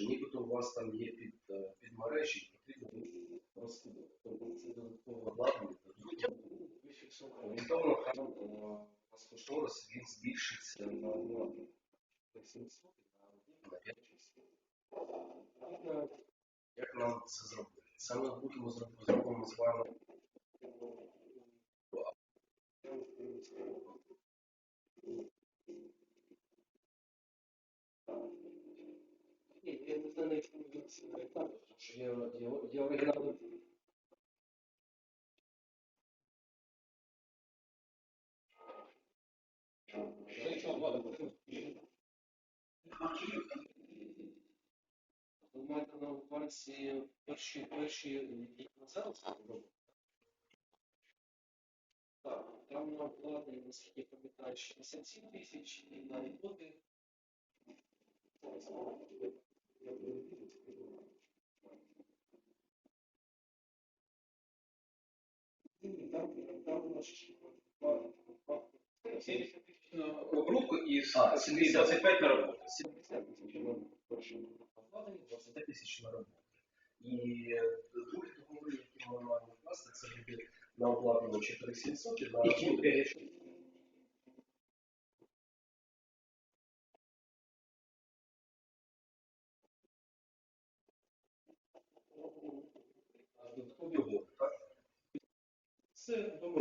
що нібито у вас там є під, е, під мережі, потрібно розкидати. Тобто це додаткове обладнання. Орієнтовно там е, у вас він збільшиться на на 700 на 5 Як нам це зробити? Ми будемо зробити зробимо з вами. Ні, не на якому тому що є, є, є оригінал. Ви маєте на увазі перші, перші? Так, там на обладнання, наскільки я пам'ятаю, 67 тисяч і на роботи. Там, там у нас ще два- два- 70 тисяч на обробку і А, 75 на роботу. 70 тисяч на першому 25 тисяч на роботу. І другий другі договори, які ми маємо вкласти, це люди на обладнання 4700 і на роботу 5 Додаткові угоди, так?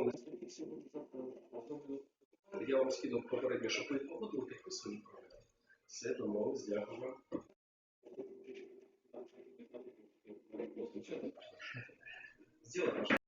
Які сьогодні завтра оздоблю. Я вам скидав попередньо, що ви погодили, підписую програму. Все, домовились, дякую вам. Сделай, пожалуйста.